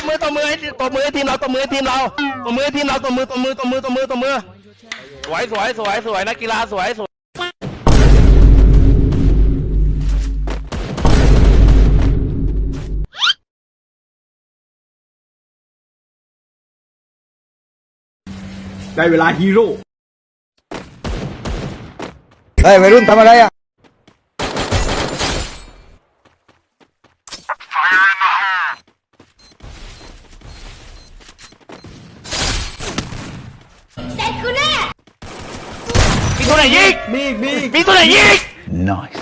บมือตบมือให้ตบมือให้ทีมเราตบมือให้ทีมเราตบมือให้ทีมเราตบมือตบมือตบมือตบมือตบมือสวยสวยสวยสวยนักกีฬาสวยสวยได้เวลาฮีโร่เฮ้ยวัยรุ่นทำอะไรอะ เสร็จคุณแน่มีตัวไหนยิงมีมีมีตัวไหนยิง nice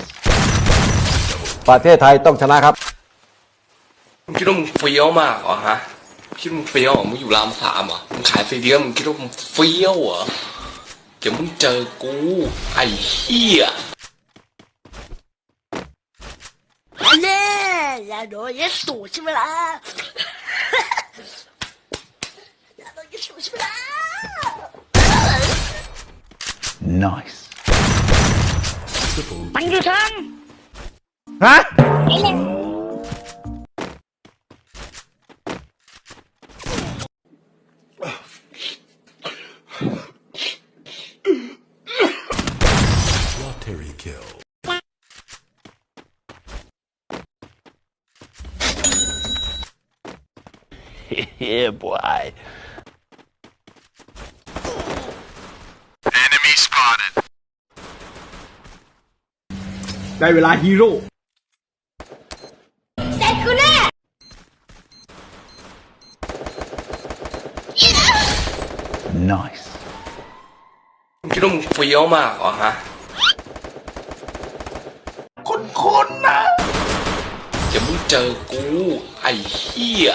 ประเทศไทยต้องชนะครับมึงคิดว่ามึงเฟี้ยวมากเหรอฮะคิดว่ามึงเฟี้ยวเหรอมึงอยู่รามสามเหรอมึงขายซีเดียมึงคิดว่ามึงเฟี้ยวเหรอเดี๋ยวมึงเจอกู ไอ้เหี้ยอันนี้ยาโดนยาสูใช่ไหมล่ะ ยาโดนยาสูใช่ไหมล่ะ Nice. Mangyutang! Lottery kill. yeah, boy. ด้เวลาฮีโร่ nice มึงคิดว่ามึงเฟี้ยวมากเหรอฮะคุณนะเดี๋ยวมึงเจอกู ไอ้เหี้ย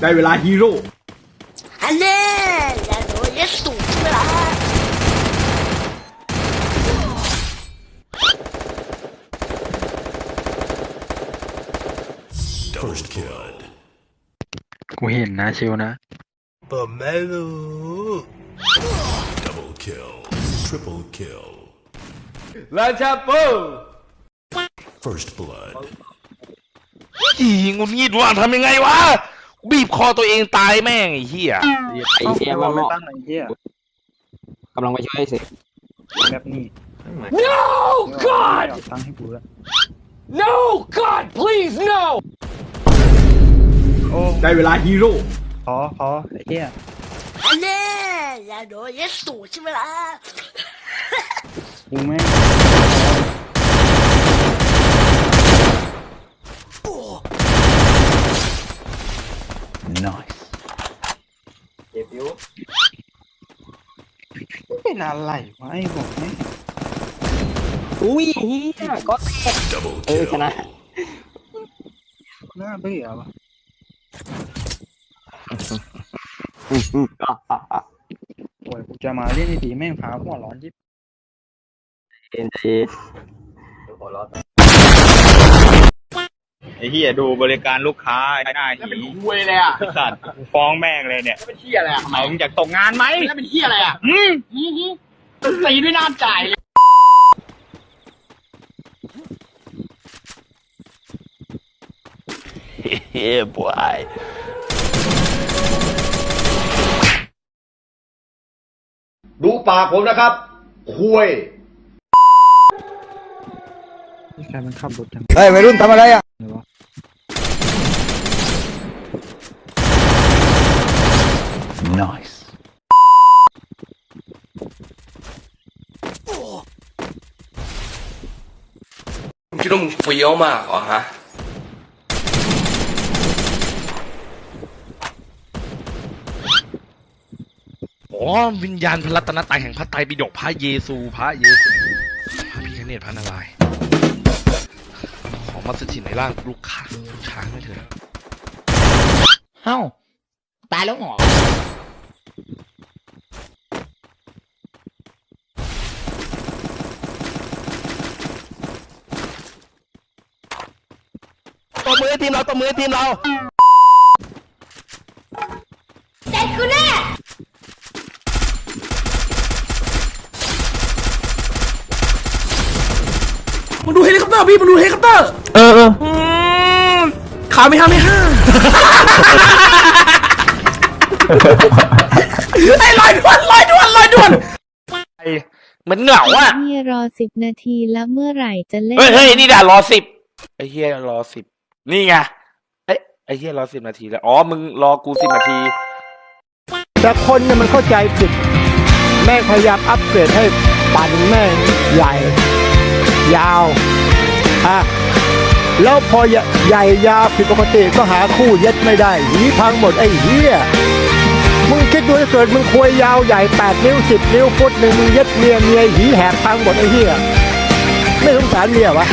ได้เวลาฮีโร่ เอสสูงใช่ไหมล่กูเห็นนะชิวนะผมไม่รู้ Double kill Triple kill ลาชาปู First blood ยิงงูนี่ดวงทำยังไงวะ บีบคอตัวเองตายแม่งไอ้เหี้ยไอ้เหี้ยว่าตั้งไอ้เหี้ยกำลังไปช่วยสิแบบนี้ No God ตั้งให้กูแล้ว No God please no โอ้ได้เวลาฮีโร่ขอขอไอ้เหี้ยอันนี้ยาโดนยาสูใช่ไหมล่ะกูแม่ เป็นอะไรวะไอ้บอกแม่งอุ้ยเฮียก็แตกเออชนะน่าเบื่อวะอะอะอะโอ้ยกูจะมาเล่นดีๆแม่งพาหัวร้อนยิบเอ็นจี ไอ้เหี้ยดูบริการลูกค้าไอ้หน้าหีเป็นคุยเลยอะสัตว์กูฟ้องแม่งเลยเนี่ยเป็นเหี้ยอะไรอะเอามึงอยากตกงานไหมแล้วเป็นเหี้ยอะไรอะอืมตีด้วยน้ำจ่ายเลยเฮ้ยบอยดูปากผมนะครับ คุยนี่ใครมันขับรถจัง เฮ้ยวัยรุ่นทำอะไรอะเลยวะ มึงคิดว่ามึงเฟี้ยวมากเหรอฮะอ๋อวิญญาณพระรัตนตรัยแห่งพระไตรปิฎกพระเยซูพระเยซูพระพิฆเนศพระนารายณ์ของมัสยิดในร่างลูกค้าลูกช้างไม่เถอะ เอ้า ตายแล้วเหรอ ตบมือให้ทีมเราตบมือให้ทีมเรามึงดูให้คอปเตอร์พี่มาดูเฮลิคอปเตอร์เออเอออืมขาไม่ห้าไม่ห้าไอ้ลอยด่วนลอยด่วนลอยด่วนเหมือนเหงาอะ เฮียรอสิบนาทีแล้วเมื่อไหร่จะเล่น เฮ้ยเฮ้ยนี่ด่ารอสิบไอ้เฮียรอสิบ นี่ไงเอ้ยไอ้เฮียรอสิบนาทีแล้ว อ๋อ มึงรอกูสิบนาที แต่คนเนี่ยมันเข้าใจผิด แม่งพยายามอัปเกรดให้ปั่นแม่งใหญ่ ยาวอะแล้วพอใหญ่ยาวผิดปกติก็หาคู่เย็ดไม่ได้ หีพังหมดไอ้เหี้ยมึงคิดดูถ้าเกิดมึงควยยาวใหญ่แปดนิ้วสิบนิ้วฟุตหนึ่งมึงเย็ดเมียเมียหีแหกพังหมดไอ้เหี้ยไม่สงสารเมียวะ